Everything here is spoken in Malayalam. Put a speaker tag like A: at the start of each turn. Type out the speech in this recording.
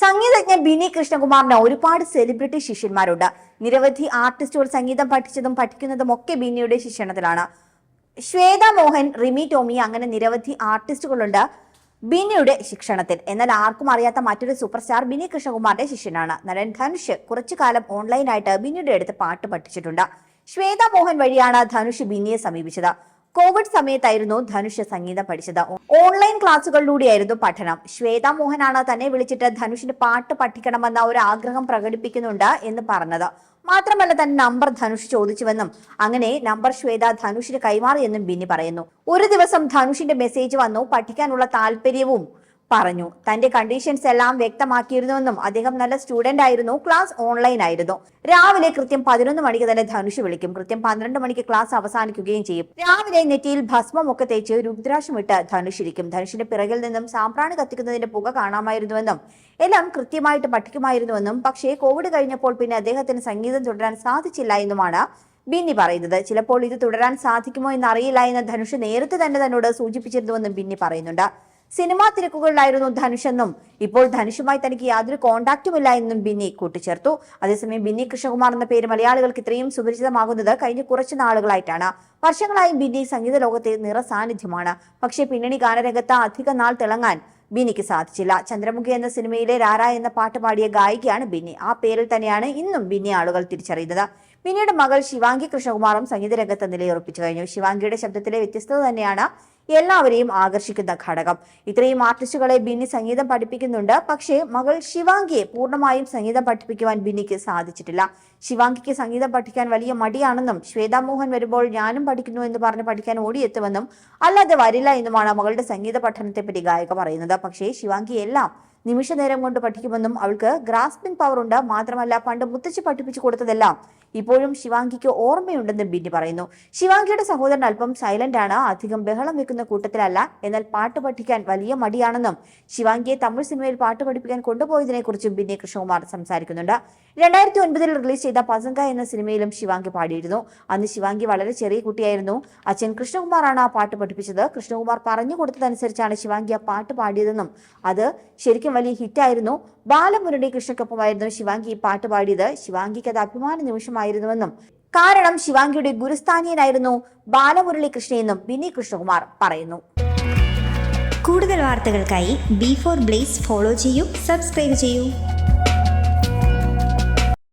A: സംഗീതജ്ഞ ബിനി കൃഷ്ണകുമാറിന് ഒരുപാട് സെലിബ്രിറ്റി ശിഷ്യന്മാരുണ്ട്. നിരവധി ആർട്ടിസ്റ്റുകൾ സംഗീതം പഠിച്ചതും പഠിക്കുന്നതും ഒക്കെ ബിനിയുടെ ശിക്ഷണത്തിലാണ്. ശ്വേത മോഹൻ റിമി ടോമി അങ്ങനെ നിരവധി ആർട്ടിസ്റ്റുകളുണ്ട് ബിനിയുടെ ശിക്ഷണത്തിൽ. എന്നാൽ ആർക്കും അറിയാത്ത മറ്റൊരു സൂപ്പർ സ്റ്റാർ ബിനി കൃഷ്ണകുമാറിന്റെ ശിഷ്യനാണ്. നടൻ ധനുഷ് കുറച്ചു കാലം ഓൺലൈനായിട്ട് ബിനിയുടെ അടുത്ത് പാട്ട് പഠിച്ചിട്ടുണ്ട്. ശ്വേത മോഹൻ വഴിയാണ് ധനുഷ് ബിനിയെ സമീപിച്ചത്. കോവിഡ് സമയത്തായിരുന്നു ധനുഷ് സംഗീതം പഠിച്ചത്. ഓൺലൈൻ ക്ലാസ്സുകളിലൂടെയായിരുന്നു പഠനം. ശ്വേത മോഹനാണ് തന്നെ വിളിച്ചിട്ട് ധനുഷിന് പാട്ട് പഠിക്കണമെന്ന ഒരു ആഗ്രഹം പ്രകടിപ്പിക്കുന്നുണ്ട് എന്ന് പറഞ്ഞത്. മാത്രമല്ല തന്റെ നമ്പർ ധനുഷ് ചോദിച്ചുവെന്നും അങ്ങനെ നമ്പർ ശ്വേത ധനുഷിന് കൈമാറിയെന്നും ബിന്നി പറയുന്നു. ഒരു ദിവസം ധനുഷിന്റെ മെസ്സേജ് വന്നു. പഠിക്കാനുള്ള താല്പര്യവും പറഞ്ഞു. തന്റെ കണ്ടീഷൻസ് എല്ലാം വ്യക്തമാക്കിയിരുന്നുവെന്നും അദ്ദേഹം നല്ല സ്റ്റുഡന്റ് ആയിരുന്നു ക്ലാസ് ഓൺലൈൻ ആയിരുന്നു. രാവിലെ കൃത്യം പതിനൊന്ന് മണിക്ക് തന്നെ ധനുഷ് വിളിക്കും. കൃത്യം പന്ത്രണ്ട് മണിക്ക് ക്ലാസ് അവസാനിക്കുകയും ചെയ്യും. രാവിലെ നെറ്റിയിൽ ഭസ്മമൊക്കെ തേച്ച് രുദ്രാക്ഷമിട്ട് ധനുഷ് ഇരിക്കും. ധനുഷിന്റെ പിറകിൽ നിന്നും സാമ്പ്രാണി കത്തിക്കുന്നതിന്റെ പുക കാണാമായിരുന്നുവെന്നും എല്ലാം കൃത്യമായിട്ട് പഠിക്കുമായിരുന്നുവെന്നും പക്ഷേ കോവിഡ് കഴിഞ്ഞപ്പോൾ പിന്നെ അദ്ദേഹത്തിന് സംഗീതം തുടരാൻ സാധിച്ചില്ല എന്നുമാണ് ബിന്നി പറയുന്നത്. ചിലപ്പോൾ ഇത് തുടരാൻ സാധിക്കുമോ എന്ന് അറിയില്ല എന്ന് ധനുഷ് നേരത്തെ തന്നെ തന്നോട് സൂചിപ്പിച്ചിരുന്നുവെന്നും ബിന്നി പറയുന്നുണ്ട്. സിനിമാ തിരക്കുകളിലായിരുന്നു ധനുഷെന്നും. ഇപ്പോൾ ധനുഷുമായി തനിക്ക് യാതൊരു കോണ്ടാക്റ്റുമില്ല എന്നും ബിന്നി കൂട്ടിച്ചേർത്തു. അതേസമയം ബിന്നി കൃഷ്ണകുമാർ എന്ന പേര് മലയാളികൾക്ക് ഇത്രയും സുപരിചിതമാകുന്നത് കഴിഞ്ഞ കുറച്ച് നാളുകളായിട്ടാണ്. വർഷങ്ങളായി ബിന്നി സംഗീത ലോകത്തെ നിറ സാന്നിധ്യമാണ് പക്ഷേ പിന്നണി ഗാനരംഗത്ത് അധിക നാൾ തിളങ്ങാൻ ബിന്നിക്ക് സാധിച്ചില്ല. ചന്ദ്രമുഖി എന്ന സിനിമയിലെ രാര എന്ന പാട്ട് പാടിയ ഗായികയാണ് ബിന്നി. ആ പേരിൽ തന്നെയാണ് ഇന്നും ബിന്നി ആളുകൾ തിരിച്ചറിയുന്നത്. ബിന്നിയുടെ മകൾ ശിവാംഗി കൃഷ്ണകുമാറും സംഗീത രംഗത്ത് നിലയുറപ്പിച്ചു കഴിഞ്ഞു. ശിവാംഗിയുടെ ശബ്ദത്തിലെ വ്യത്യസ്തത തന്നെയാണ് എല്ലാവരെയും ആകർഷിക്കുന്ന ഘടകം. ഇത്രയും ആർട്ടിസ്റ്റുകളെ ബിന്നി സംഗീതം പഠിപ്പിക്കുന്നുണ്ട്. പക്ഷേ മകൾ ശിവാംഗിയെ പൂർണമായും സംഗീതം പഠിപ്പിക്കുവാൻ ബിന്നിക്ക് സാധിച്ചിട്ടില്ല. ശിവാംഗിക്ക് സംഗീതം പഠിക്കാൻ വലിയ മടിയാണെന്നും ശ്വേതാ മോഹൻ വരുമ്പോൾ ഞാനും പഠിക്കുന്നു എന്ന് പറഞ്ഞ് പഠിക്കാൻ ഓടിയെത്തുമെന്നും അല്ലാതെ വരില്ല എന്നുമാണ് മകളുടെ സംഗീത പഠനത്തെപ്പറ്റി ഗായിക പറയുന്നത്. പക്ഷേ ശിവാംഗി എല്ലാം നിമിഷ നേരം കൊണ്ട് പഠിക്കുമെന്നും അവൾക്ക് ഗ്രാസ്പിംഗ് പവർ ഉണ്ട്. മാത്രമല്ല പണ്ട് മുത്തച്ഛി പഠിപ്പിച്ചു കൊടുത്തതെല്ലാം ഇപ്പോഴും ശിവാംഗിക്ക് ഓർമ്മയുണ്ടെന്ന് ബിന്നി പറയുന്നു. ശിവാംഗിയുടെ സഹോദരൻ അല്പം സൈലന്റ് ആണ് അധികം ബഹളം വെക്കുന്ന കൂട്ടത്തിലല്ല എന്നാൽ പാട്ട് പഠിക്കാൻ വലിയ മടിയാണെന്നും ശിവാംഗിയെ തമിഴ് സിനിമയിൽ പാട്ട് പഠിപ്പിക്കാൻ കൊണ്ടുപോയതിനെ കുറിച്ചും ബിന്നി കൃഷ്ണകുമാർ സംസാരിക്കുന്നുണ്ട്. രണ്ടായിരത്തി ഒൻപതിൽ റിലീസ് ചെയ്ത പസങ്ക എന്ന സിനിമയിലും ശിവാംഗി പാടിയിരുന്നു. അന്ന് ശിവാംഗി വളരെ ചെറിയ കുട്ടിയായിരുന്നു. അച്ഛൻ കൃഷ്ണകുമാറാണ് ആ പാട്ട് പഠിപ്പിച്ചത്. കൃഷ്ണകുമാർ പറഞ്ഞു കൊടുത്തതനുസരിച്ചാണ് ശിവാംഗി ആ പാട്ട് പാടിയതെന്നും അത് ശരിക്കും വലിയ ഹിറ്റായിരുന്നു. ബാലമുരളി കൃഷ്ണക്കൊപ്പമായിരുന്നു ശിവാംഗി ഈ പാട്ട് പാടിയത്. ശിവാംഗിക്ക് അത് അഭിമാന നിമിഷമായിരുന്നുവെന്നും. കാരണം ശിവാംഗിയുടെ ഗുരുസ്ഥാനീയനായിരുന്നു ബാലമുരളി കൃഷ്ണയെന്നും ബിനി കൃഷ്ണകുമാർ പറയുന്നു.
B: കൂടുതൽ വാർത്തകൾക്കായി ബി ഫോർ ബ്ലേസ് ഫോളോ ചെയ്യൂ സബ്സ്ക്രൈബ് ചെയ്യൂ.